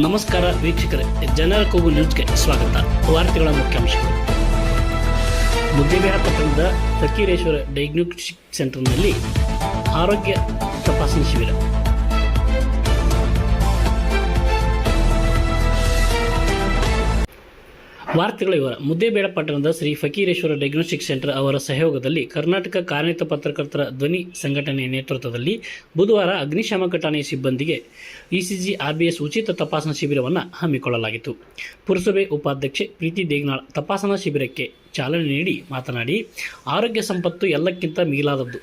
ನಮಸ್ಕಾರ ವೀಕ್ಷಕರೇ ಜನರ ಕೂಗು ನ್ಯೂಸ್ಗೆ ಸ್ವಾಗತ. ವಾರ್ತೆಗಳ ಮುಖ್ಯಾಂಶಗಳು. ಮುದ್ದೇಬೇಡ ಪಟ್ಟಣದ ಫಕೀರೇಶ್ವರ ಡಯಾಗ್ನೋಸ್ಟಿಕ್ ಸೆಂಟರ್ನಲ್ಲಿ ಆರೋಗ್ಯ ತಪಾಸಣೆ ಶಿಬಿರ. ವಾರ್ತೆಗಳ ವಿವರ. ಮುದ್ದೇಬೇಡ ಪಟ್ಟಣದ ಶ್ರೀ ಫಕೀರೇಶ್ವರ ಡಯಾಗ್ನೋಸ್ಟಿಕ್ ಸೆಂಟರ್ ಅವರ ಸಹಯೋಗದಲ್ಲಿ ಕರ್ನಾಟಕ ಕಾರ್ಯನಿರತ ಪತ್ರಕರ್ತರ ಧ್ವನಿ ಸಂಘಟನೆಯ ನೇತೃತ್ವದಲ್ಲಿ ಬುಧವಾರ ಅಗ್ನಿಶಾಮಕ ಠಾಣೆಯ ಸಿಬ್ಬಂದಿಗೆ ಇಸಿಜಿ, ಆರ್ಬಿಎಸ್ ಉಚಿತ ತಪಾಸಣಾ ಶಿಬಿರವನ್ನು ಹಮ್ಮಿಕೊಳ್ಳಲಾಗಿತ್ತು. ಪುರಸಭೆ ಉಪಾಧ್ಯಕ್ಷೆ ಪ್ರೀತಿ ದೇಗ್ನಾಳ್ ತಪಾಸಣಾ ಶಿಬಿರಕ್ಕೆ ಚಾಲನೆ ನೀಡಿ ಮಾತನಾಡಿ, ಆರೋಗ್ಯ ಸಂಪತ್ತು ಎಲ್ಲಕ್ಕಿಂತ ಮಿಗಿಲಾದದ್ದು.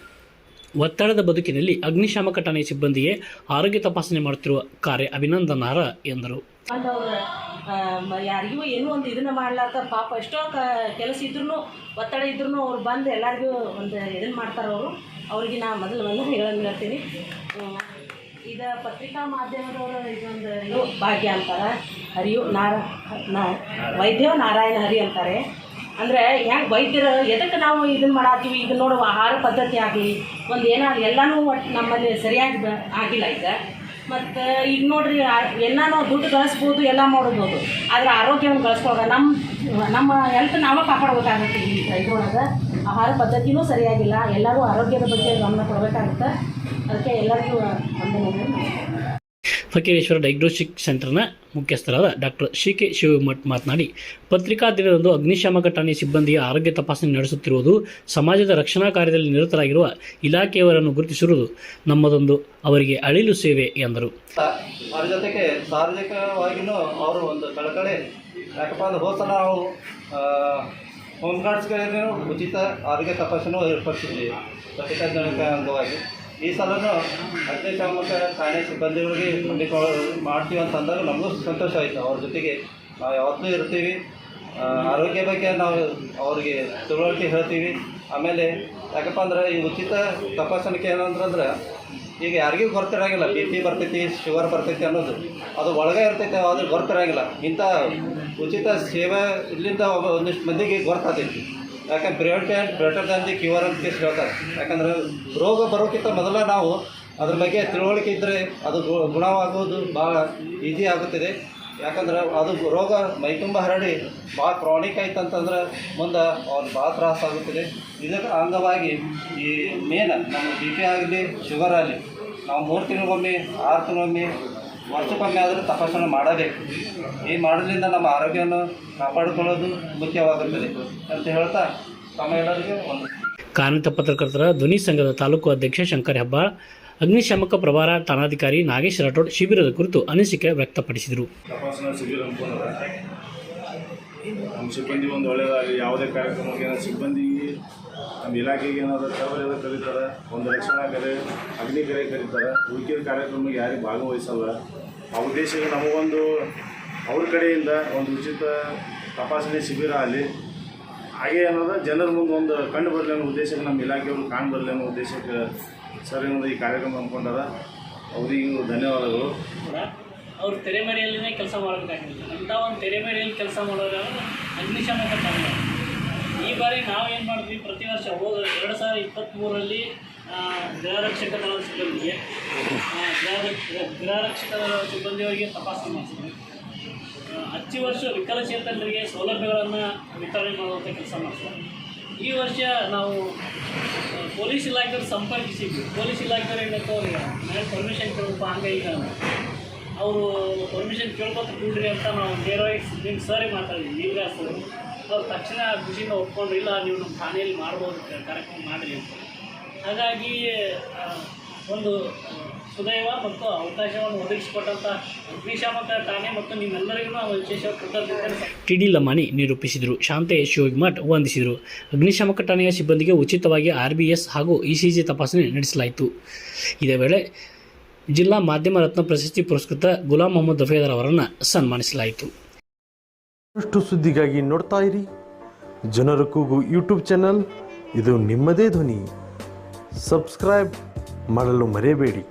ಒತ್ತಡದ ಬದುಕಿನಲ್ಲಿ ಅಗ್ನಿಶಾಮಕ ಠಾಣೆಯ ಸಿಬ್ಬಂದಿಗೆ ಆರೋಗ್ಯ ತಪಾಸಣೆ ಮಾಡುತ್ತಿರುವ ಕಾರ್ಯ ಅಭಿನಂದನಾರ ಎಂದರು. ಮತ್ತು ಅವ್ರು ಯಾರಿಗೂ ಏನೂ ಒಂದು ಇದನ್ನ ಮಾಡ್ಲಾರ್ದ ಪಾಪ ಎಷ್ಟೋ ಕ, ಕೆಲಸ ಇದ್ರೂ ಒತ್ತಡ ಇದ್ರೂ ಅವ್ರು ಬಂದು ಎಲ್ಲರಿಗೂ ಒಂದು ಇದನ್ನು ಮಾಡ್ತಾರೆ ಅವರು. ಅವ್ರಿಗೆ ನಾ ಮೊದಲು ಹೇಳೋದು ಹೇಳ್ತೀನಿ. ಇದು ಪತ್ರಿಕಾ ಮಾಧ್ಯಮದವರು ಇದೊಂದು ಇದು ಭಾಗ್ಯ ಅಂತಾರೆ ಹರಿಯು ನಾರ, ನಾ, ವೈದ್ಯ ನಾರಾಯಣ ಹರಿ ಅಂತಾರೆ. ಅಂದರೆ ಹೆಂಗೆ ವೈದ್ಯರು ಎದಕ್ಕೆ ನಾವು ಇದನ್ನು ಮಾಡಾತೀವಿ? ಈಗ ನೋಡುವ ಆಹಾರ ಪದ್ಧತಿ ಆಗಲಿ, ಒಂದು ಏನಾಗಲಿ ಎಲ್ಲನೂ ಒಟ್ಟು ನಮ್ಮಲ್ಲಿ ಸರಿಯಾಗಿ ಆಗಿಲ್ಲ ಈಗ. ಮತ್ತು ಈಗ ನೋಡ್ರಿ ಎಲ್ಲನೂ ದುಡ್ಡು ಗಳಿಸ್ಬೋದು, ಎಲ್ಲ ಮಾಡ್ಬೋದು. ಆದರೆ ಆರೋಗ್ಯವನ್ನು ಗಳಿಸ್ಕೊಳ್ಳೋದ ನಮ್ಮ ನಮ್ಮ ಹೆಲ್ತ್ ನಾವೇ ಕಾಪಾಡ್ಬೇಕಾಗುತ್ತೆ ಈ ಇದ್ರೊಳಗೆ ಆಹಾರ ಪದ್ಧತಿನೂ ಸರಿಯಾಗಿಲ್ಲ. ಎಲ್ಲರೂ ಆರೋಗ್ಯದ ಬಗ್ಗೆ ಗಮನ ಕೊಡಬೇಕಾಗುತ್ತೆ. ಅದಕ್ಕೆ ಎಲ್ಲರಿಗೂ ಒಂದು ಫಕೀರೇಶ್ವರ ಡಯಾಗ್ನೋಸ್ಟಿಕ್ ಸೆಂಟರ್ನ ಮುಖ್ಯಸ್ಥರಾದ ಡಾಕ್ಟರ್ ಶಿ ಕೆ ಶಿವಮಠ್ ಮಾತನಾಡಿ, ಪತ್ರಿಕಾ ದಿನದಂದು ಅಗ್ನಿಶಾಮಕ ಠಾಣೆ ಸಿಬ್ಬಂದಿಯ ಆರೋಗ್ಯ ತಪಾಸಣೆ ನಡೆಸುತ್ತಿರುವುದು ಸಮಾಜದ ರಕ್ಷಣಾ ಕಾರ್ಯದಲ್ಲಿ ನಿರತರಾಗಿರುವ ಇಲಾಖೆಯವರನ್ನು ಗುರುತಿಸಿರುವುದು ನಮ್ಮದೊಂದು ಅವರಿಗೆ ಅಳಿಲು ಸೇವೆ ಎಂದರು. ಅವರ ಜೊತೆಗೆ ಸಾರ್ವಜನಿಕವಾಗಿಯೂ ಅವರು ಒಂದು ಕಳಕಳೆ ಯಾಕಪ್ಪ ಅಂದ್ರೆ ಹೋದ ಸಲ ನಾವು ಹೋಮ್ ಗಾರ್ಡ್ಸ್ಗಳಿಗೆ ಉಚಿತ ಆರೋಗ್ಯ ತಪಾಸಣೆ ಏರ್ಪಡಿಸಿದ್ವಿ. ಪತ್ರಿಕಾ ದಿನದ ಅಂಗವಾಗಿ. ಈ ಸಲನೂ ಅಗ್ನಿಶಾಮಕ ಠಾಣೆ ಸಿಬ್ಬಂದಿಗಳಿಗೆ ಹಮ್ಮಿಕೊಳ್ಳ ಮಾಡ್ತೀವಿ ಅಂತಂದಾಗ ನಮಗೂ ಸಂತೋಷ ಆಯಿತು. ಅವ್ರ ಜೊತೆಗೆ ನಾವು ಯಾವತ್ತೂ ಇರ್ತೀವಿ. ಆರೋಗ್ಯ ಬಗ್ಗೆ ನಾವು ಅವ್ರಿಗೆ ತಿಳುವಳಿಕೆ ಹೇಳ್ತೀವಿ. ಆಮೇಲೆ ಯಾಕಪ್ಪ ಅಂದ್ರೆ ಈ ಉಚಿತ ತಪಾಸಣೆಗೆ ಏನಂತಂದ್ರೆ ಈಗ ಯಾರಿಗೂ ಗೊತ್ತಿರಂಗಿಲ್ಲ ಬಿ ಪಿ ಬರ್ತೈತಿ, ಶುಗರ್ ಬರ್ತೈತಿ ಅನ್ನೋದು. ಅದು ಒಳಗೆ ಇರ್ತೈತೆ ಅದು ಗೊತ್ತಿರಂಗಿಲ್ಲ ಇಂಥ ಉಚಿತ ಸೇವೆ ಇಲ್ಲಿಂದ ಒಂದಿಷ್ಟು ಮಂದಿಗೆ ಗೊತ್ತಾತೈತಿ ಯಾಕಂದ್ರೆ prevent and better than the cure ಅಂತ ಕೇಸ್ ಹೇಳ್ತಾರೆ ಯಾಕಂದ್ರೆ ರೋಗ ಬರೋಕ್ಕಿಂತ ಮೊದಲ ನಾವು ಅದ್ರ ಬಗ್ಗೆ ತಿಳುವಳಿಕೆ ಇದ್ದರೆ ಅದು ಗುಣವಾಗುವುದು ಭಾಳ ಈಸಿ ಆಗುತ್ತದೆ. ಯಾಕಂದ್ರೆ ಅದು ರೋಗ ಮೈತುಂಬ ಹರಡಿ ಭಾಳ ಕ್ರಾನಿಕ್ ಆಯ್ತು ಅಂತಂದ್ರೆ ಮುಂದೆ ಅವ್ನು ಭಾಳ ತ್ರಾಸ ಆಗುತ್ತದೆ. ಇದಕ್ಕೆ ಅಂಗವಾಗಿ ಈ ಮೇನ್ ನಮ್ಮ ಬಿ ಪಿ ಆಗಲಿ ಶುಗರ್ ಆಗಲಿ, ನಾವು ಮೂರು ತಿಂಗಳಿಗೊಮ್ಮೆ, ಆರು ತಿಂಗಳಿಗೊಮ್ಮೆ ವರ್ಷಕ್ಕೊಮ್ಮೆ ಆದರೂ ತಪಾಸಣೆ ಮಾಡಬೇಕು. ಈ ಮಾಡೋದ್ರಿಂದ ನಮ್ಮ ಆರೋಗ್ಯವನ್ನು ಕಾಪಾಡಿಕೊಳ್ಳೋದು ಮುಖ್ಯವಾಗುತ್ತದೆ ಅಂತ ಹೇಳ್ತಾ ತಮ್ಮ ಎಲ್ಲರಿಗೂ ಒಂದು ಕಾರ್ಮಿಕ ಪತ್ರಕರ್ತರ ಧ್ವನಿ ಸಂಘದ ತಾಲೂಕು ಅಧ್ಯಕ್ಷ ಶಂಕರ್ ಹೆಬ್ಬಾಳ್ ಅಗ್ನಿಶಾಮಕ ಪ್ರಭಾರ ಠಾಣಾಧಿಕಾರಿ ನಾಗೇಶ್ ರಾಠೋಡ್ ಶಿಬಿರದ ಕುರಿತು ಅನಿಸಿಕೆ ವ್ಯಕ್ತಪಡಿಸಿದರು. ನಮ್ಮ ಸಿಬ್ಬಂದಿ ಒಂದು ಒಳ್ಳೆಯದಾಗಲಿ ಯಾವುದೇ ಕಾರ್ಯಕ್ರಮಕ್ಕೆ ಏನಾದ್ರು ಸಿಬ್ಬಂದಿಗೆ ನಮ್ಮ ಇಲಾಖೆಗೆ ಏನಾದರೂ ಕವರೇದ ಕರೀತಾರೆ, ಒಂದು ರಕ್ಷಣಾ ಕರೆ, ಅಗ್ನಿ ಕರೆ ಕರೀತಾರೆ ಉಳಿಕೆ ಕಾರ್ಯಕ್ರಮಕ್ಕೆ ಯಾರಿಗೆ ಭಾಗವಹಿಸಲ್ಲ. ಆ ಉದ್ದೇಶಕ್ಕೆ ನಮಗೊಂದು, ಅವ್ರ ಕಡೆಯಿಂದ ಒಂದು ಉಚಿತ ತಪಾಸಣೆ ಶಿಬಿರ ಆಗಲಿ. ಹಾಗೆ ಅನ್ನೋದು ಜನರ ಮುಂದೆ ಒಂದು ಕಂಡು ಬರಲಿ ಅನ್ನೋ ಉದ್ದೇಶಕ್ಕೆ ನಮ್ಮ ಇಲಾಖೆಯವರು ಕಾಣು ಬರಲಿ ಅನ್ನೋ ಉದ್ದೇಶಕ್ಕೆ ಸರ್ ಈ ಕಾರ್ಯಕ್ರಮ ಹಮ್ಮಿಕೊಂಡಾರ, ಅವರಿಗೂ ಧನ್ಯವಾದಗಳು. ಅವರು ತೆರೆಮರೆಯಲ್ಲೇ ಕೆಲಸ ಮಾಡಬೇಕಾಗಿಲ್ಲ ಅಂಥ ಒಂದು ತೆರೆಮರೆಯಲ್ಲಿ ಕೆಲಸ ಮಾಡೋರು ಅಗ್ನಿಶಾಮಕ ತಂಡ. ಈ ಬಾರಿ ನಾವು ಏನು ಮಾಡಿದ್ವಿ? ಪ್ರತಿ ವರ್ಷ ಹೋದ ಎರಡು ಸಾವಿರದ ಇಪ್ಪತ್ತ್ಮೂರರಲ್ಲಿ ಗೃಹರಕ್ಷಕ ದಳದ ಸಿಬ್ಬಂದಿಗೆ ಗೃಹರಕ್ಷಕ ದಳದ ಸಿಬ್ಬಂದಿಯವರಿಗೆ ತಪಾಸಣೆ ಮಾಡಿಸಿದ್ವಿ. ಹತ್ತು ವರ್ಷ ವಿಕಲಚೇತನರಿಗೆ ಸೌಲಭ್ಯಗಳನ್ನು ವಿತರಣೆ ಮಾಡುವಂಥ ಕೆಲಸ ಮಾಡ್ತಾರೆ ಈ ವರ್ಷ ನಾವು ಪೊಲೀಸ್ ಇಲಾಖೆಯವ್ರು ಸಂಪರ್ಕಿಸಿದ್ವಿ. ಪೊಲೀಸ್ ಇಲಾಖೆಯವ್ರು ಏನಂತ ಅವ್ರಿಗೆ ಮೇಲೆ ಪರ್ಮಿಷನ್ ಕೇಳಪ್ಪ ಹಂಗೆ ಈಗ ಅವರು ಪರ್ಮಿಷನ್ ಕೇಳ್ಕೊತ ಕೂಡ್ರಿ ಅಂತ ನಾವು ನೇರವಾಗಿ ನಿಮ್ಮ ಸರಿ ಮಾತಾಡಿದ್ವಿ ನೀವೇ ಸರ್ ಅವ್ರು ತಕ್ಷಣ ಖುಷಿಯಿಂದ ಒಪ್ಕೊಂಡ್ರು, ಇಲ್ಲ, ನೀವು ನಮ್ಮ ಠಾಣೆಯಲ್ಲಿ ಮಾಡ್ಬೋದು ಕಾರ್ಯಕ್ರಮ ಮಾಡಿರಿ ಅಂತ. ಹಾಗಾಗಿ ಒಂದು ಸುದೈವ ಮತ್ತು ಅವಕಾಶವನ್ನು ಒದಗಿಸಿಕೊಟ್ಟಂಥ ಅಗ್ನಿಶಾಮಕ ಠಾಣೆ ಮತ್ತು ನಿಮ್ಮೆಲ್ಲರಿಗೂ ನಾವು ವಿಶೇಷ ಕೃತಜ್ಞತೆ. ಟಿಡಿ ಲಮಾಣಿ ನಿರೂಪಿಸಿದರು. ಶಾಂತ ಶಿವಮಠ್ ವಂದಿಸಿದರು. ಅಗ್ನಿಶಾಮಕ ಠಾಣೆಯ ಸಿಬ್ಬಂದಿಗೆ ಉಚಿತವಾಗಿ ಆರ್ಬಿಎಸ್ ಹಾಗೂ ಇಸಿಜಿ ತಪಾಸಣೆ ನಡೆಸಲಾಯಿತು. ಇದೇ ವೇಳೆ ಜಿಲ್ಲಾ ಮಾಧ್ಯಮ ರತ್ನ ಪ್ರಶಸ್ತಿ ಪುರಸ್ಕೃತ ಗುಲಾಂ ಮೊಹಮ್ಮದ್ ದಫೇದರ್ ಅವರನ್ನು ಸನ್ಮಾನಿಸಲಾಯಿತು. ಅಷ್ಟು ಸುದ್ದಿಗಾಗಿ ನೋಡ್ತಾ ಇರಿ. ಜನರ ಕೂಗು ಯೂಟ್ಯೂಬ್ ಚಾನಲ್. ಇದು ನಿಮ್ಮದೇ ಧ್ವನಿ. ಸಬ್ಸ್ಕ್ರೈಬ್ ಮರಳು ಮರೆಯಬೇಡಿ.